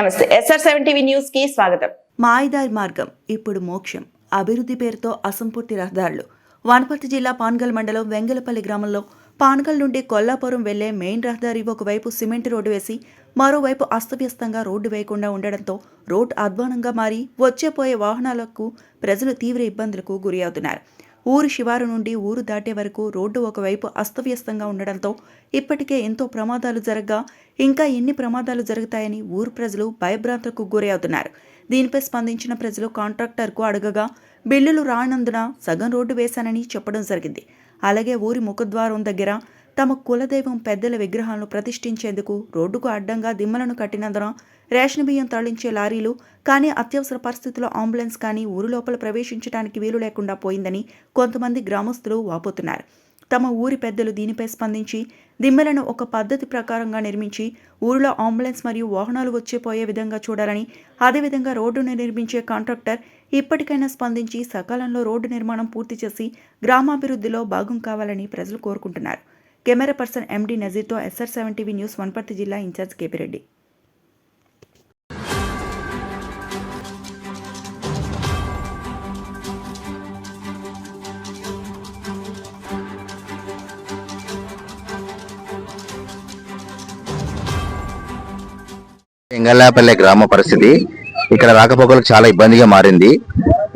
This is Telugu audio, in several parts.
నమస్తే. ఎస్ఆర్ సెవెన్ టీవీ న్యూస్కి స్వాగతం. మాయిదారి మార్గం ఇప్పుడు మోక్షం. అభివృద్ధి పేరుతో అసంపూర్తి రహదారులు. వనపర్తి జిల్లా పాన్గల్ మండలం వెంగలపల్లి గ్రామంలో పాన్గల్ నుండి కొల్లాపురం వెళ్ళే మెయిన్ రహదారి ఒకవైపు సిమెంట్ రోడ్డు వేసి మరోవైపు అస్తవ్యస్తంగా రోడ్డు వేయకుండా ఉండడంతో రోడ్ అధ్వానంగా మారి వచ్చేపోయే వాహనాలకు ప్రజలు తీవ్ర ఇబ్బందులకు గురి అవుతున్నారు. ఊరు శివారు నుండి ఊరు దాటే వరకు రోడ్డు ఒకవైపు అస్తవ్యస్తంగా ఉండడంతో ఇప్పటికే ఎంతో ప్రమాదాలు జరగగా ఇంకా ఎన్ని ప్రమాదాలు జరుగుతాయని ఊరు ప్రజలు భయభ్రాంతులకు గురి అవుతున్నారు దీనిపై స్పందించిన ప్రజలు కాంట్రాక్టర్కు అడగగా బిల్లులు రానందున సగం రోడ్డు వేశానని చెప్పడం జరిగింది. అలాగే ఊరి ముఖద్వారం దగ్గర తమ కులదైవం పెద్దల విగ్రహాలను ప్రతిష్ఠించేందుకు రోడ్డుకు అడ్డంగా దిమ్మలను కట్టినందున రేషన్ బియ్యం తరలించే లారీలు కానీ అత్యవసర పరిస్థితుల్లో అంబులెన్స్ కానీ ఊరు లోపల ప్రవేశించడానికి వీలు లేకుండా పోయిందని కొంతమంది గ్రామస్తులు వాపోతున్నారు. తమ ఊరి పెద్దలు దీనిపై స్పందించి దిమ్మెలను ఒక పద్ధతి ప్రకారంగా నిర్మించి ఊరిలో అంబులెన్స్ మరియు వాహనాలు వచ్చిపోయే విధంగా చూడాలని అదేవిధంగా రోడ్డును నిర్మించే కాంట్రాక్టర్ ఇప్పటికైనా స్పందించి సకాలంలో రోడ్డు నిర్మాణం పూర్తి చేసి గ్రామాభివృద్ధిలో భాగం కావాలని ప్రజలు కోరుకుంటున్నారు. కెమెరా పర్సన్ ఎండి నజీర్తో SR seven TV news Wanaparthy జిల్లా ఇన్ఛార్జ్ కేపిరెడ్డి ఎంగల్లాపల్లె గ్రామ పరిస్థితి. ఇక్కడ రాకపోకలకు చాలా ఇబ్బందిగా మారింది.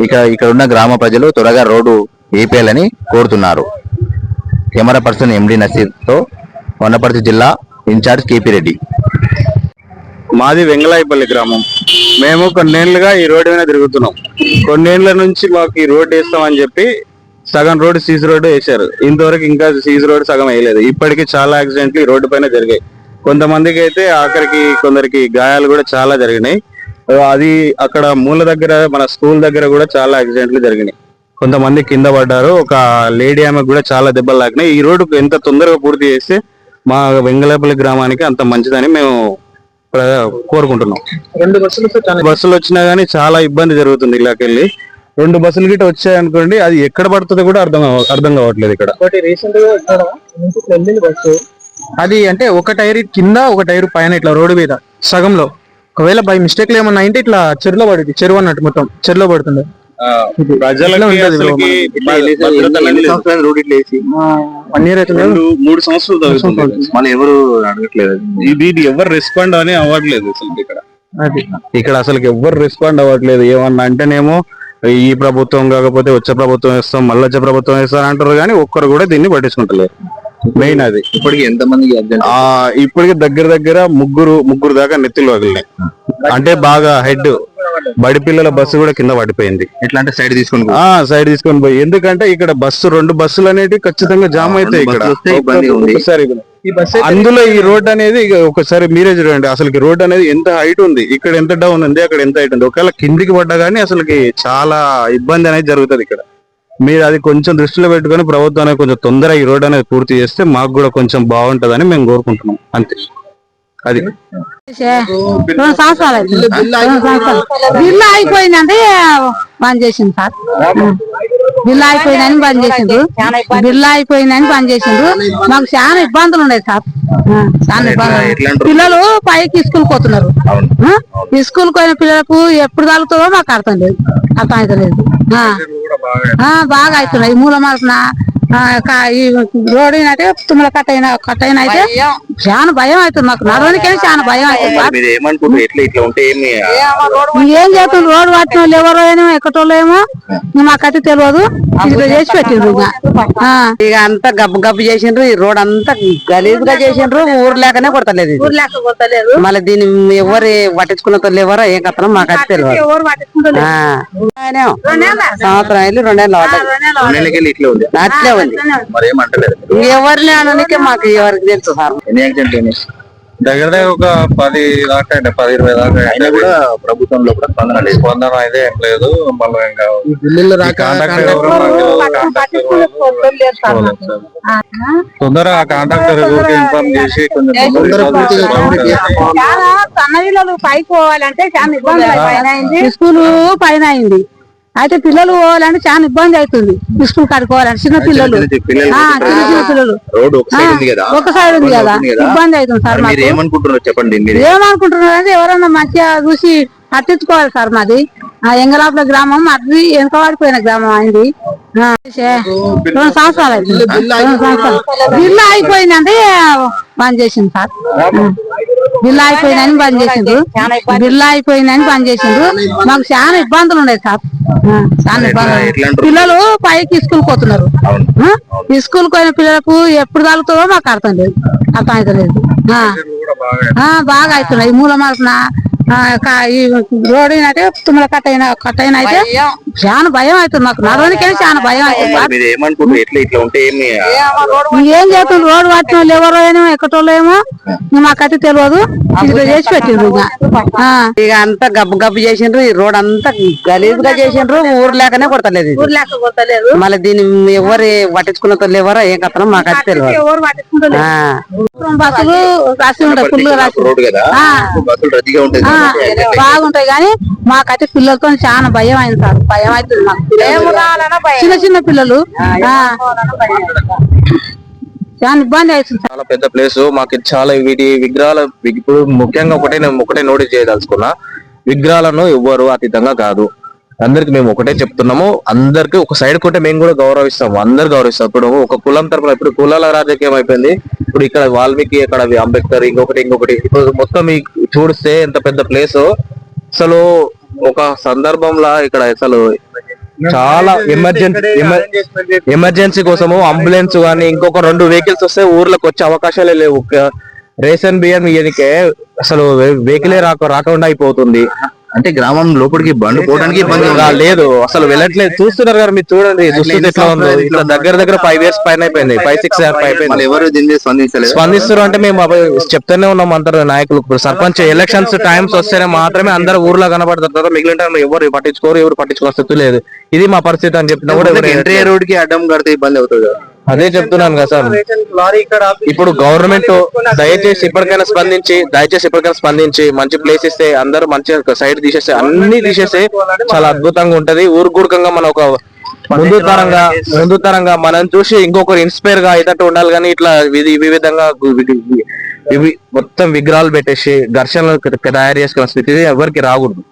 ఇక్కడ ఇక్కడ ఉన్న గ్రామ ప్రజలు త్వరగా రోడ్డు వేపేయాలని కోరుతున్నారు. కెమెరా పర్సన్ ఎండి నసీర్తో వనపర్తి జిల్లా ఇన్ఛార్జ్ కేపీ రెడ్డి. మాది వెంగళాయపల్లి గ్రామం. మేము కొన్నేళ్ళుగా ఈ రోడ్డు మీద తిరుగుతున్నాం. కొన్నేళ్ళ నుంచి మాకు ఈ రోడ్డు వేస్తామని చెప్పి సగం రోడ్డు సీజ్ రోడ్డు వేశారు. ఇంతవరకు ఇంకా సీజ్ రోడ్డు సగం వేయలేదు. ఇప్పటికీ చాలా యాక్సిడెంట్లు ఈ రోడ్డు పైన జరిగాయి. కొంతమందికి అయితే ఆఖరికి కొందరికి గాయాలు కూడా చాలా జరిగినాయి. అది అక్కడ మూల దగ్గర మన స్కూల్ దగ్గర కూడా చాలా యాక్సిడెంట్లు జరిగినాయి. కొంతమంది కింద పడ్డారు. ఒక లేడీ ఆమెకు కూడా చాలా దెబ్బలు తాకినాయి. ఈ రోడ్డు ఎంత తొందరగా పూర్తి చేస్తే మా వెంగళపల్లి గ్రామానికి అంత మంచిదని మేము కోరుకుంటున్నాం. రెండు బస్సులు బస్సులు వచ్చినా గానీ చాలా ఇబ్బంది జరుగుతుంది ఇలాకెళ్ళి. రెండు బస్సులు గిట్ట వచ్చాయనుకోండి అది ఎక్కడ పడుతుందో కూడా అర్థం అర్థం కావట్లేదు ఇక్కడ. రీసెంట్గా అది అంటే ఒక టైర్ కింద ఒక టైర్ పైన ఇట్లా రోడ్డు మీద సగంలో. ఒకవేళ బై మిస్టేక్లో ఏమన్నా అయితే ఇట్లా చెరువులో పడింది చెరువు అన్నట్టు మొత్తం చెరువులో పడుతుంది. మూడు సంవత్సరాలు మనం ఎవరు అడగట్లేదు. ఇది ఎవరు రెస్పాండ్ అని అవ్వట్లేదు అసలు ఇక్కడ. అది. ఇక్కడ అసలు ఎవరు రెస్పాండ్ అవ్వట్లేదు. ఏమన్నా అంటేనేమో ఈ ప్రభుత్వం కాకపోతే వచ్చే ప్రభుత్వం వేస్తాం మళ్ళీ వచ్చే ప్రభుత్వం వేస్తాం అంటారు కానీ ఒక్కరు కూడా దీన్ని పట్టించుకుంటలేరు మెయిన్ అది. ఇప్పటికి ఎంత మందికి accident ఆ ఇప్పటికి దగ్గర దగ్గర ముగ్గురు ముగ్గురు దాకా నెత్తిలు వదిలినాయి. అంటే బాగా హెడ్ బడి పిల్లల బస్సు కూడా కింద పడిపోయింది. ఎట్లా అంటే సైడ్ తీసుకొని ఆ సైడ్ తీసుకొని పోయి. ఎందుకంటే ఇక్కడ బస్సు రెండు బస్సులు అనేవి ఖచ్చితంగా జామ్ అవుతాయి ఇక్కడ. అందులో ఈ రోడ్ అనేది ఒకసారి మీరే చూడండి. అసలు రోడ్ అనేది ఎంత హైట్ ఉంది? ఇక్కడ ఎంత డౌన్ ఉంది? అక్కడ ఎంత హైట్ ఉంది? ఒకవేళ కిందికి పడ్డా కానీ అసలుకి చాలా ఇబ్బంది అనేది జరుగుతుంది ఇక్కడ. మీరు అది కొంచెం దృష్టిలో పెట్టుకొని ప్రభుత్వం అనేది కొంచెం తొందరగా ఈ రోడ్ అనేది పూర్తి చేస్తే మాకు కూడా కొంచెం బాగుంటదని మేము కోరుకుంటున్నాం. అంతే. అది. రెండు సంవత్సరాలు బిల్లు అయిపోయిందంటే బంద్ చేసింది సార్. బిల్లు అయిపోయిందని బంద్ చేసిండ్రు బిల్లు అయిపోయిందని బంద్ చేసిండ్రు మాకు చాలా ఇబ్బందులు ఉన్నాయి సార్. చాలా ఇబ్బందులు? పిల్లలు పైకి స్కూల్ పోతున్నారు. ఆ? స్కూల్ పోయిన పిల్లలకు ఎప్పుడు తగులుతుందో మాకు అర్థం లేదు. అర్థం అయితే లేదు ఆ. ఆ, బాగా అవుతున్నాయి. మూల మార్పున ఈ రోడ్ అయితే తుమ్మల కట్ అయిన కట్ అయిన అయితే చాలా భయం అవుతుంది నాకు నడవనికే చాలా భయం అవుతుంది. ఏం చేస్తాం రోడ్డు పట్టిన వాళ్ళు ఎవరో ఏమో ఎక్కటోళ్ళు ఏమో. మాకైతే తెలియదు. ఇట్లా చేసి పెట్టిండ్రు ఇక. ఆ. ఇక అంతా గబ్బు గబ్బు చేసిండ్రు. ఈ రోడ్ అంతా గలీజ్గా చేసిండ్రు. ఊరు లేకనే కొడతలేదు ఇది. మళ్ళీ దీన్ని ఎవరు పట్టించుకున్న వాళ్ళు ఎవరో ఏం కథనం మాకైతే తెలియదు. సంవత్సరం వెళ్ళి రెండేళ్ళు అట్లే ఉంది. మరి ఏమంటలేదు ఎవరిని అననికే మాకు ఎవరికి తెలుసు సార్. అయినాయి దగ్గర దగ్గర ఒక పది దాకా అంటే పది ఇరవై దాకా అయినా కూడా ప్రభుత్వంలో కూడా స్పందన లేదు స్పందన అయితే ఏం లేదు మళ్ళీ ఇంకా. తొందరగా ఆ కాంట్రాక్టర్ ఇన్ఫార్మ్ చేసి కొంచెం పైకి పోవాలంటే చాలా ఇబ్బంది స్కూల్ పైన అయింది అయితే పిల్లలు పోవాలంటే చాలా ఇబ్బంది అవుతుంది. స్కూల్ కాడికి పోవాలంటే చిన్న పిల్లలు ఆ, చిన్న చిన్న పిల్లలు. ఒక సైడ్ ఉంది కదా. ఒక సైడ్ ఉంది కదా. ఉంది కదా? ఇబ్బంది అవుతుంది సార్ ఏమనుకుంటున్నారు చెప్పండి ఏమనుకుంటున్నారు అంటే ఎవరన్నా మంచిగా చూసి పట్టించుకోవాలి సార్ మాది. ఆ ఎంగలాపుల గ్రామం అది వెనకబడిపోయిన గ్రామం అయింది. రెండు సంవత్సరాలు బిల్లు అయిపోయిందంటే బంద్ చేసింది సార్. బిల్లు అయిపోయిందని బంద్ చేసిండ్రు. బిల్లు అయిపోయిందని బంద్ చేసిండ్రు. మాకు చాలా ఇబ్బందులు ఉన్నాయి సార్. చాలా ఇబ్బందులు? పిల్లలు పైకి స్కూల్ పోతున్నారు. స్కూల్ పోయిన పిల్లలకు ఎప్పుడు తగులుతుందో మాకు అర్థం లేదు. అర్థం అయితే లేదు ఆ. ఆ, బాగా అవుతున్నాయి. మూల మార్పున రోడ్ అంటే తుమ్మల కట్ అయిన కట్ అయిన అయితే చాలా భయం అవుతుంది మాకు. నడవనికే చాలా భయం అవుతుంది. ఏం చేస్తుంది రోడ్డు పట్టిన వాళ్ళు ఎవరో ఏమో ఎక్కటోళ్ళు ఏమో మాకైతే తెలియదు. చేసి పెట్టిండ్రు ఇక. అంతా గబ్బు గబ్బు చేసిండ్రు. ఈ రోడ్ అంతా గలీజ్గా చేసిండ్రు. ఊరు లేకనే కొడతలేదు ఇది. మళ్ళీ దీన్ని ఎవరు పట్టించుకున్న ఎవరో ఏం కథనం మాకైతే తెలియదు. బస్సులు రాసి ఉంటాయి ఫుల్ రాసి బాగుంటాయి కానీ మాకైతే పిల్లలతో చాలా భయం అయింది సార్. భయం అవుతుంది మాకు. చిన్న చిన్న పిల్లలు. ఆ. చాలా ఇబ్బంది అవుతుంది సార్. చాలా పెద్ద ప్లేస్ మాకు చాలా వీటి విగ్రహాల ఇప్పుడు ముఖ్యంగా ఒకటే నేను ఒకటే నోటీస్ చేయదలుచుకున్నా. విగ్రహాలను ఎవ్వరు అతీతంగా కాదు. అందరికి మేము ఒకటే చెప్తున్నాము. అందరికి ఒక సైడ్ కొట్టే మేము కూడా గౌరవిస్తాము. అందరు గౌరవిస్తాం. ఇప్పుడు ఒక కులం తరపున ఇప్పుడు కులాల రాజకీయం అయిపోయింది. ఇప్పుడు ఇక్కడ వాల్మీకి ఇక్కడ అంబేద్కర్ ఇంకొకటి ఇంకొకటి. ఇప్పుడు మొత్తం ఈ చూడిస్తే ఎంత పెద్ద ప్లేస్ అసలు ఒక సందర్భంలో ఇక్కడ అసలు చాలా ఎమర్జెన్సీ ఎమర్జెన్సీ కోసము అంబులెన్స్ కానీ ఇంకొక రెండు వెహికల్స్ వస్తే ఊర్లోకి వచ్చే అవకాశాలే లేవు. రేషన్ బియ్యం ఇయ్యనికే అసలు వెహికలే రాక రాకుండా అయిపోతుంది. అంటే గ్రామం లోపలికి బండ్లు పోవడానికి ఇబ్బంది లేదు. అసలు వెళ్ళట్లేదు. చూస్తున్నారు కదా మీరు చూడండి దుస్థితి ఎట్లా ఉందో? ఇట్లా దగ్గర దగ్గర ఫైవ్ ఇయర్స్ పైన అయిపోయింది. ఫైవ్ సిక్స్ ఇయర్స్ అయిపోయింది. ఎవరు దీని మీద స్పందించలేదు. స్పందిస్తారు అంటే మేము చెప్తూనే ఉన్నాం అందరు నాయకులు. ఇప్పుడు సర్పంచ్ ఎలక్షన్స్ టైమ్స్ వస్తేనే మాత్రమే అందరు ఊర్లో కనబడతారు. మిగిలిన టైంలో ఎవరు పట్టించుకోరు ఎవరు పట్టించుకోని స్థితి లేదు. ఇది మా పరిస్థితి అని చెప్పినా కూడా ఎంట్రీ రోడ్కి అడ్డం కడితే ఇబ్బంది అవుతుంది కదా. అదే చెప్తున్నాను కదా సార్. ఇప్పుడు గవర్నమెంట్ దయచేసి ఇప్పటికైనా స్పందించి దయచేసి ఇప్పటికైనా స్పందించి మంచి ప్లేస్ ఇస్తే అందరూ మంచిగా సైడ్ తీసేస్తే అన్ని తీసేస్తే చాలా అద్భుతంగా ఉంటది. ఊరుకూడకంగా మన ఒక ముందు తరంగా ముందు తరంగా మనం చూసి ఇంకొకరు ఇన్స్పైర్గా అయ్యేటట్టు ఉండాలి కానీ ఇట్లా విధంగా ఇవి మొత్తం విగ్రహాలు పెట్టేసి ఘర్షణలు తయారు చేసుకున్న స్థితి ఎవరికి రాకూడదు.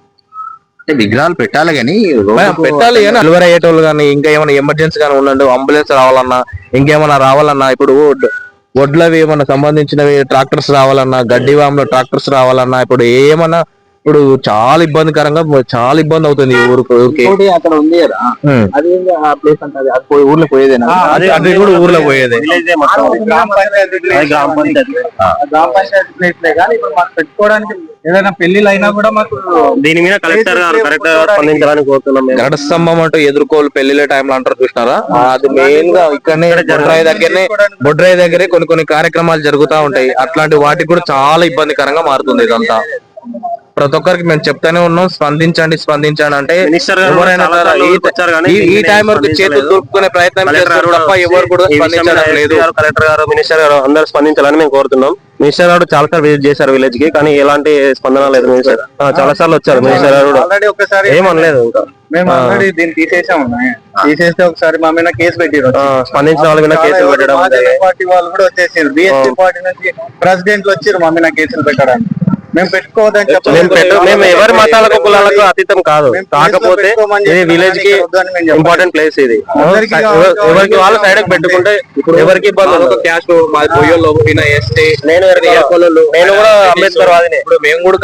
అంటే విగ్రహాలు పెట్టాలి కానీ పెట్టాలి కానీ డెలివరీ అయ్యేటోళ్ళు కానీ ఇంకా ఏమైనా ఎమర్జెన్సీ కానీ ఉండండి అంబులెన్స్ రావాలన్నా ఇంకేమైనా రావాలన్నా ఇప్పుడు వడ్- వడ్లవి ఏమన్నా సంబంధించినవి ట్రాక్టర్స్ రావాలన్నా గడ్డి వాములో ట్రాక్టర్స్ రావాలన్నా ఇప్పుడు ఏమన్నా ఇప్పుడు చాలా ఇబ్బందికరంగా చాలా ఇబ్బంది అవుతుంది ఊరికి. ఊరికి అక్కడ ఉంది కదా. అది ఆ ప్లేస్ అంటే అది. ఊర్లో పోయేదేనా? అది అది కూడా ఊర్లో పోయేది. గ్రామ పంచాయతీ place. గ్రామ పంచాయతీ. ఆ. గ్రామ పంచాయతీ ప్లేస్ లే కానీ ఇప్పుడు మాకు పెట్టుకోవడానికి ఏదైనా పెళ్ళిళ్ళు అయినా కూడా మాకు దీని మీద కలెక్టర్ గారు కరెక్ట్గా స్పందించాలని కోరుతున్నాం. గరడ స్తంభం అంటూ ఎదుర్కోలు పెళ్ళిళ్ళ టైంలో అంటారు చూసినారా? అది మెయిన్గా ఇక్కడనే బొడ్రాయి దగ్గరనే బొడ్రాయి దగ్గరే కొన్ని కొన్ని కార్యక్రమాలు జరుగుతా ఉంటాయి. అట్లాంటి వాటికి కూడా చాలా ఇబ్బందికరంగా మారుతుంది ఇదంతా. ప్రతి ఒక్కరికి మేము చెప్తానే ఉన్నాం స్పందించండి స్పందించండి. అంటే ఎవరైనా ఈ- టైం వరకు. చేతులు దొరుకునే ప్రయత్నం కలెక్టర్ చేస్తారు గారు తప్ప ఎవరు కూడా స్పందించడం లేదు. కలెక్టర్ గారు మినిస్టర్ గారు అందరూ స్పందించాలని మేము కోరుతున్నాం. మినిస్టర్ గారు చాలా సార్లు విజిట్ చేశారు విలేజ్కి కానీ ఎలాంటి స్పందన లేదు మినిస్టర్. ఆ, చాలా సార్లు వచ్చారు మినిస్టర్ గారు కూడా. ఆల్రెడీ ఒకసారి ఏమనలేదు ఇంకా. మేము ఆల్రెడీ దీన్ని తీసేసాము తీసేస్తే ఒకసారి మా మీద కేసు పెట్టిరు. ఆ, స్పందించిన వాళ్ళ మీద కేసులు పెట్టడం పార్టీ వాళ్ళు కూడా వచ్చేసారు బిఎస్పీ పార్టీ నుంచి ప్రెసిడెంట్లు వచ్చారు మా మీద కేసులు పెట్టడానికి. మేము పెట్టుకోవద్దని మేము చెప్పలేదు. పెట్టు మేము ఎవరి మతాలకు కులాలకు అతీతం కాదు. కాకపోతే ఇది విలేజ్కి. ఇంపార్టెంట్ ప్లేస్ ఇది. ఎవరికి వాళ్ళ సైడ్ పెట్టుకుంటే ఎవరికి ఇబ్బంది. క్యాష్ మా పొయ్యోళ్ళు ఎస్టీ నేను నేను కూడా అంబేద్కర్ వాదినే. ఇప్పుడు మేము కూడా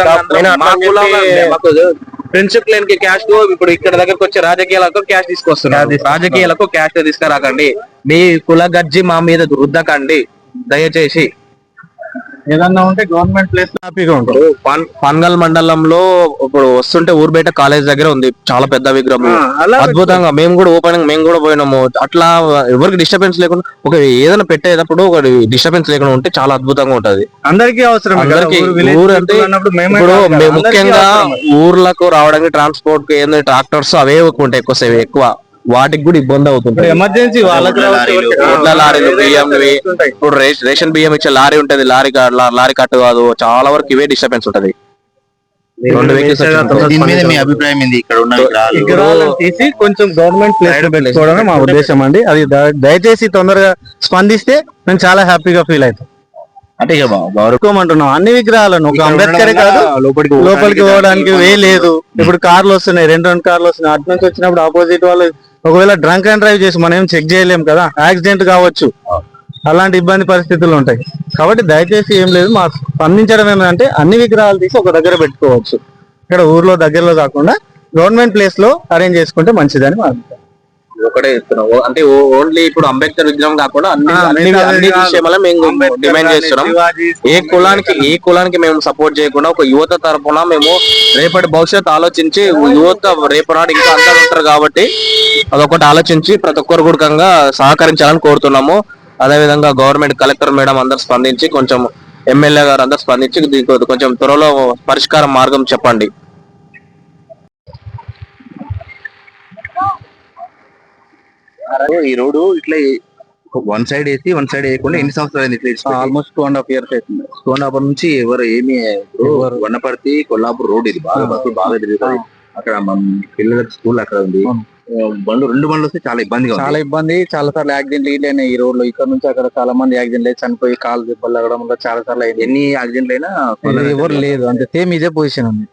ఫ్రెండ్షిప్ లేని క్యాష్ ఇప్పుడు ఇక్కడ దగ్గరకు వచ్చే రాజకీయాలకు క్యాష్ తీసుకొస్తున్నారు. రాజకీయాలకు క్యాష్ తీసుకురాకండి. మీ కుల గజ్జి మా మీద రుద్దకండి. దయచేసి ఏదన్నా ఉంటే గవర్నమెంట్ ప్లేస్ హ్యాపీగా పన్గల్ మండలంలో ఇప్పుడు వస్తుంటే ఊరుబేట కాలేజ్ దగ్గర ఉంది చాలా పెద్ద విగ్రహం. అద్భుతంగా మేము కూడా ఓపెనింగ్ మేము కూడా పోయినాము. అట్లా ఎవరికి డిస్టర్బెన్స్ లేకుండా ఒక ఏదైనా పెట్టేటప్పుడు ఒక డిస్టర్బెన్స్ లేకుండా ఉంటే చాలా అద్భుతంగా ఉంటది. అందరికీ అవసరం అందరికి ఊరు అంటే ఇప్పుడు ముఖ్యంగా ఊర్లకు రావడానికి ట్రాన్స్పోర్ట్ ఏంటంటే ట్రాక్టర్స్ అవే ఉంటాయి ఎక్కువ ఎక్కువ. వాటికి కూడా ఇబ్బంది అవుతుంది. ఎమర్జెన్సీ వాళ్ళకి లారీలు, బియ్యం ఇప్పుడు రేష్- రేషన్ బియ్యం ఇచ్చే లారీ ఉంటది లారీ లారీ కట్టు కాదు చాలా వరకు ఇవే డిస్టర్బెన్స్ ఉంటది. దీని మీద మీ అభిప్రాయం ఏంది? ఇక్కడ ఉన్న విగ్రహాలు విగ్రహాలను తీసి కొంచెం గవర్నమెంట్ ప్లేస్లో పెట్టుకోవడమే మా ఉద్దేశం అండి. అది ద- దయచేసి తొందరగా స్పందిస్తే మేము చాలా హ్యాపీగా ఫీల్ అవుతాం. అంటే అన్ని విగ్రహాలను ఒక అంబేద్కర్ కాదు లోపలికి లోపలికి పోవడానికి వే లేదు. ఇప్పుడు కార్లు వస్తున్నాయి రెండు రెండు కార్లు వస్తున్నాయి. అటు నుంచి వచ్చినప్పుడు ఆపోజిట్ వాళ్ళు ఒకవేళ డ్రంక్ అండ్ డ్రైవ్ చేసి మనం ఏం చెక్ చేయలేం కదా యాక్సిడెంట్ కావచ్చు. అలాంటి ఇబ్బంది పరిస్థితులు ఉంటాయి. కాబట్టి దయచేసి ఏం లేదు మా స్పందించడం ఏమంటే అన్ని విగ్రహాలు తీసి ఒక దగ్గర పెట్టుకోవచ్చు. ఇక్కడ ఊర్లో దగ్గరలో కాకుండా గవర్నమెంట్ ప్లేస్లో అరేంజ్ చేసుకుంటే మంచిదని మా అభిప్రాయం. ఒకటే చెప్తున్నాం. అంటే ఓన్లీ ఇప్పుడు అంబేద్కర్ విగ్రహం కాకుండా అన్ని అన్ని విషయాల మేము డిమాండ్ చేస్తున్నాం. ఏ కులానికి ఏ కులానికి మేము సపోర్ట్ చేయకుండా ఒక యువత తరపున మేము రేపటి భవిష్యత్తు ఆలోచించి యువత రేపు నాడు ఇంకా అందరూ ఉంటారు కాబట్టి అదొకటి ఆలోచించి ప్రతి ఒక్కరు కూడా సహకరించాలని కోరుతున్నాము. అదే విధంగా గవర్నమెంట్ కలెక్టర్ మేడం అందరు స్పందించి కొంచెం ఎమ్మెల్యే గారు అందరు స్పందించి కొంచెం త్వరలో పరిష్కార మార్గం చెప్పండి. ఈ రోడ్డు ఇట్లా వన్ సైడ్ వేసి వన్ సైడ్ వేయకుండా ఎన్ని సంవత్సరాలు అయింది ఇట్లా? Almost two and half years అవుతుంది సోనాపురం నుంచి ఎవరు ఏమి ఇప్పుడు వన్నపర్తి కొల్లాపూర్ రోడ్ ఇది. బాగా బస్సులు బాగా తిరుగుతాయి. అక్కడ మన పిల్లలకి స్కూల్ అక్కడ ఉంది. బండ్లు రెండు బండ్లు వస్తే చాలా ఇబ్బందిగా ఉంది. చాలా ఇబ్బంది. చాలా సార్లు యాక్సిడెంట్ అయినాయి ఈ రోడ్లో ఇక్కడ నుంచి అక్కడ చాలా మంది యాక్సిడెంట్ అయ్యి చనిపోయి కాలు దెబ్బలు తగ్గడం వల్ల చాలా సార్లు అయింది. ఎన్ని యాక్సిడెంట్లు అయినా ఎవరు లేదు. అంతే. సేమ్ ఇదే పొజిషన్ ఉంది.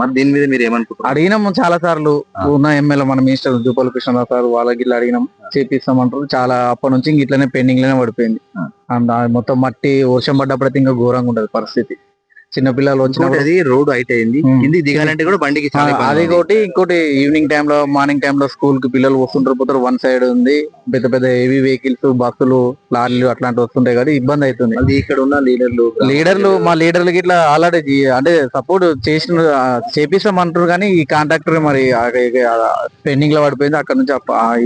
మరి దీని మీద మీరు ఏమనుకుంటున్నారు? అడిగినాము చాలా సార్లు. ఉన్న ఎమ్మెల్యే మన మినిస్టర్ జూపల్ కృష్ణరావు సార్ వాళ్ళకి ఇట్లా అడిగినాం చేపిస్తామంటారు. చాలా అప్పటి నుంచి ఇంక ఇట్లనే పెండింగ్లోనే పడిపోయింది. అండ్ మొత్తం మట్టి వర్షం పడ్డప్పుడైతే ఇంకా ఘోరంగా ఉండదు పరిస్థితి. చిన్న పిల్లలు వచ్చినప్పుడు అది రోడ్ అయితే అయింది. కిందికి దిగాలంటే కూడా బండికి అది. ఒకటి ఇంకోటి ఈవినింగ్ టైమ్లో మార్నింగ్ టైమ్లో స్కూల్కి పిల్లలు వస్తుంటారు పోతారు వన్ సైడ్ ఉంది. పెద్ద పెద్ద హెవీ వెహికల్స్ బస్సులు లారీలు అట్లాంటివి వస్తుంటాయి కదా ఇబ్బంది అవుతుంది. మళ్ళీ ఇక్కడ ఉన్న లీడర్లు లీడర్లు మా లీడర్లకి ఇట్లా ఆల్రెడీ అంటే సపోర్ట్ చేసిన చేపిస్తామంటారు కానీ ఈ కాంట్రాక్టర్ మరి పెండింగ్లో పడిపోయింది. అక్కడ నుంచి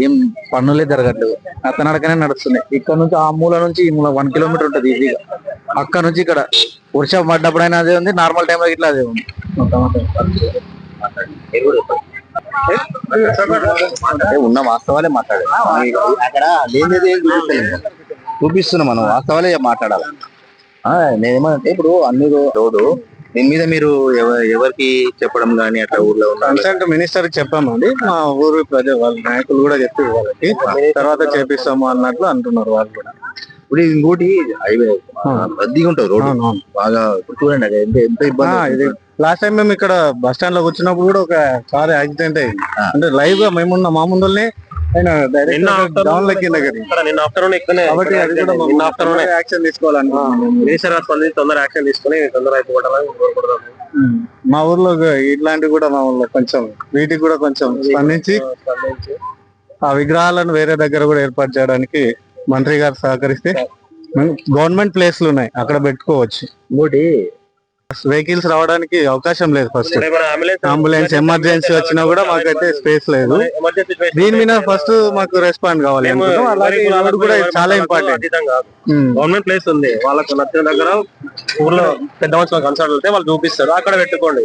ఏం పనులే జరగట్లేదు. అతనడకనే నడుస్తున్నాయి. ఇక్కడ నుంచి ఆ మూల నుంచి ఈ మూల వన్ కిలోమీటర్ ఉంటది ఈజీగా అక్కడ నుంచి ఇక్కడ వర్షం పడ్డప్పుడైనా అదే ఉంది నార్మల్ టైం లో ఇట్లా అదే ఉంది. ఉన్న వాస్తవాలే మాట్లాడాలి అక్కడ లేనిది ఏం చూపిస్తలేము చూపిస్తున్నాం మనం వాస్తవాలే మాట్లాడాలి. నేనేమంటే ఇప్పుడు అన్ని రోడ్డు దీని మీద మీరు ఎవ- ఎవరికి చెప్పడం గానీ అట్లా ఊర్లో ఉన్న కన్సల్ట్ మినిస్టర్ చెప్పామండి మా ఊరు ప్రజ వాళ్ళ నాయకులు కూడా చెప్పి వాళ్ళకి. తర్వాత చేపిస్తాము అన్నట్లు అంటున్నారు వాళ్ళు కూడా. ఇప్పుడు ఇంకోటి హైవే రద్దీగా ఉంటుంది రోడ్డు అవునవును. బాగా ఇప్పుడు చూడండి అది ఎంత ఇబ్బంది ఇది. లాస్ట్ టైం మేము ఇక్కడ బస్ స్టాండ్లో వచ్చినప్పుడు కూడా ఒక కార్ యాక్సిడెంట్ అయింది. అంటే లైవ్గా మేమున్న మా ముందుల్నే ఆయన డైరెక్ట్ డౌన్ లెక్కింది దగ్గర నిన్న ఆఫ్టర్నూన్ ఇక్కడనే కాబట్టి అది కూడా నిన్న ఆఫ్టర్నూన్ యాక్షన్ తీసుకోవాలనుకుంటున్నాం మినిస్టర్ గారు స్పందించి తొందర యాక్షన్ తీసుకుని తొందర అయిపోవడాలని కోరుకుంటున్నాము ఉమ్. మా ఊర్లో ఇట్లాంటివి కూడా మా ఊర్లో కొంచెం వీటికి కూడా కొంచెం స్పందించి ఆ విగ్రహాలను వేరే దగ్గర కూడా ఏర్పాటు చేయడానికి మంత్రి గారు సహకరిస్తే గవర్నమెంట్ ప్లేస్లు ఉన్నాయి అక్కడ పెట్టుకోవచ్చు. ఇంకోటి వెహికల్స్ రావడానికి అవకాశం లేదు ఫస్ట్. అంబులెన్స్ ఎమర్జెన్సీ వచ్చినా కూడా మాకైతే స్పేస్ లేదు. దీని మీద ఫస్ట్ మాకు రెస్పాండ్ కావాలి కూడా చాలా ఇంపార్టెంట్ గవర్నమెంట్ ప్లేస్ ఉంది. వాళ్ళకు నచ్చిన దగ్గర ఊర్లో పెద్ద మనుషులు కన్సల్ట్ వెళ్తే వాళ్ళు చూపిస్తారు. అక్కడ పెట్టుకోండి.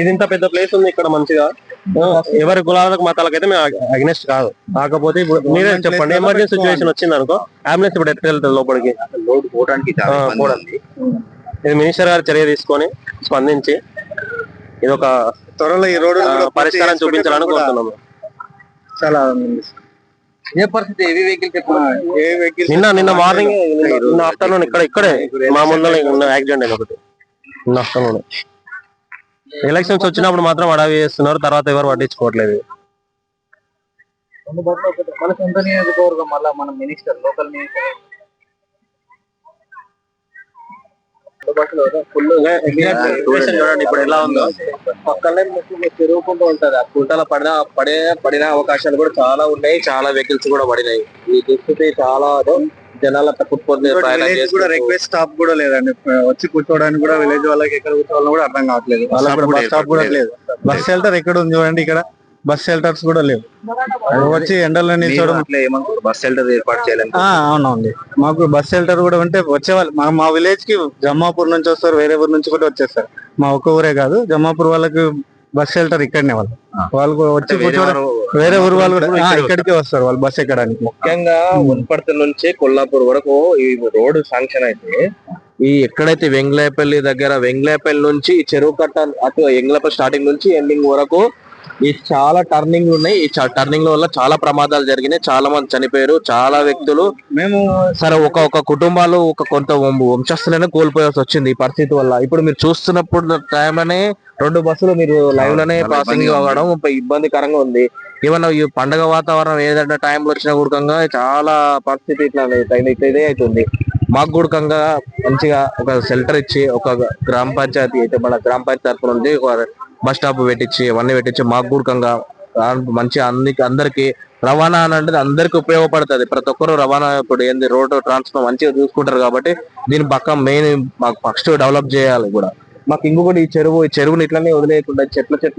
ఇది ఇంత పెద్ద ప్లేస్ ఉంది ఇక్కడ మంచిగా. ఎవరి కులాలకు మతాలకు అయితే మేము అగ్నెస్ట్ కాదు. కాకపోతే ఇప్పుడు మీరే చెప్పండి. ఎమర్జెన్సీ. సిచ్యువేషన్ వచ్చింది అనుకో అంబులెన్స్ ఇప్పుడు ఎట్లా వెళ్తుంది లోపలికి. ఇది మినిస్టర్ గారు చర్య తీసుకొని స్పందించి ఇది ఒక త్వరలో ఈ రోడ్డు పరిష్కారం చూపించాలని కోరుతున్నాము. చాలా ఏ పరిస్థితి? ఏవి వెహికల్స్ నిన్న నిన్న మార్నింగ్ నిన్న ఆఫ్టర్నూన్ ఇక్కడ ఇక్కడే. మా ముందర ఉన్న యాక్సిడెంట్ అయింది ఒకటి. నిన్న ఆఫ్టర్నూన్ ఎలక్షన్స్ వచ్చినప్పుడు మాత్రం అడవి చేస్తున్నారు. తర్వాత ఎవరు పట్టించుకోవట్లేదు. మన సొంత నియోజకవర్గం మళ్ళా మన మినిస్టర్ లోకల్ మినిస్టర్ చూడండి ఇప్పుడు ఎలా ఉందో పక్కనే ఉంటది ఆ కుంటల పడిన పడే పడిన అవకాశాలు కూడా చాలా ఉన్నాయి చాలా వెహికల్స్ కూడా పడినాయి ఈ దుస్థితి చాలా జనాల తక్కువ కూడా రిక్వెస్ట్ స్టాప్ కూడా లేదండి వచ్చి కూర్చోవడానికి కూడా విలేజ్ వాళ్ళకి ఎక్కడ కూర్చోవాలో కూడా అర్థం కావట్లేదు వాళ్ళకి కూడా బస్ స్టాప్ కూడా లేదు బస్ షెల్టర్ ఎక్కడ ఉంది చూడండి ఇక్కడ బస్ షెల్టర్స్ కూడా లేవు. వచ్చి ఎండలో నిల్చోవడం. బస్ షెల్టర్ ఏర్పాటు చేయాలని ఆ, అవునండి మాకు బస్ షెల్టర్ కూడా అంటే వచ్చేవాళ్ళు. మా మా విలేజ్కి జమ్మాపూర్ నుంచి వస్తారు వేరే ఊరు నుంచి కూడా వచ్చేస్తారు. మా ఒక్క ఊరే కాదు జమ్మాపూర్ వాళ్ళకి బస్ షెల్టర్ ఇక్కడనే వాళ్ళు. వాళ్ళు వచ్చి వేరే కూర్చోవడం వారు- వేరే ఊరు వాళ్ళు కూడా ఇక్కడికే వస్తారు వాళ్ళు బస్ ఎక్కడానికి. ముఖ్యంగా ఉన్పర్తి నుంచి కొల్లాపూర్ వరకు ఈ రోడ్డు శాంక్షన్ అయితే ఈ ఎక్కడైతే వెంగళాయపల్లి దగ్గర వెంగళాయపల్లి నుంచి చెరువు కట్ట అటు వెంగళాపల్లి స్టార్టింగ్ నుంచి ఎండింగ్ వరకు ఈ చాలా టర్నింగ్ ఉన్నాయి. ఈ టర్నింగ్ వల్ల చాలా ప్రమాదాలు జరిగినాయి. చాలా మంది చనిపోయారు. చాలా వ్యక్తులు మేము సరే ఒక ఒక కుటుంబాలు ఒక కొంత వంశస్థులనే కోల్పోయాల్సి వచ్చింది ఈ పరిస్థితి వల్ల. ఇప్పుడు మీరు చూస్తున్నప్పుడు టైం అనే రెండు బస్సులు మీరు లైవ్లోనే పాసింగ్ ఉంది. అవ్వడం ఇబ్బందికరంగా ఉంది. ఏమన్నా ఈ పండగ వాతావరణం ఏదైనా టైంలో వచ్చినా కూడకంగా చాలా పరిస్థితి ఇట్లా ఇదే అవుతుంది. మాకు కూడకంగా మంచిగా ఒక షెల్టర్ ఇచ్చి ఒక గ్రామ పంచాయతీ అయితే మన గ్రామ పంచాయతీ తరఫు నుండి ఒక బస్ స్టాప్ పెట్టించి ఇవన్నీ పెట్టించి మాకు కూడకంగా మంచి అన్ని అందరికి రవాణా అని అందరికి ఉపయోగపడుతుంది. ప్రతి ఒక్కరు రవాణా ఇప్పుడు ఏంది రోడ్డు ట్రాన్స్పోర్ట్ మంచిగా చూసుకుంటారు కాబట్టి దీని పక్క మెయిన్ మాకు ఫస్ట్ డెవలప్ చేయాలి కూడా. మాకు ఇంకొకటి ఈ చెరువు ఈ చెరువుని ఇట్లనే వదిలేయకుండా చెట్ల చెట్లు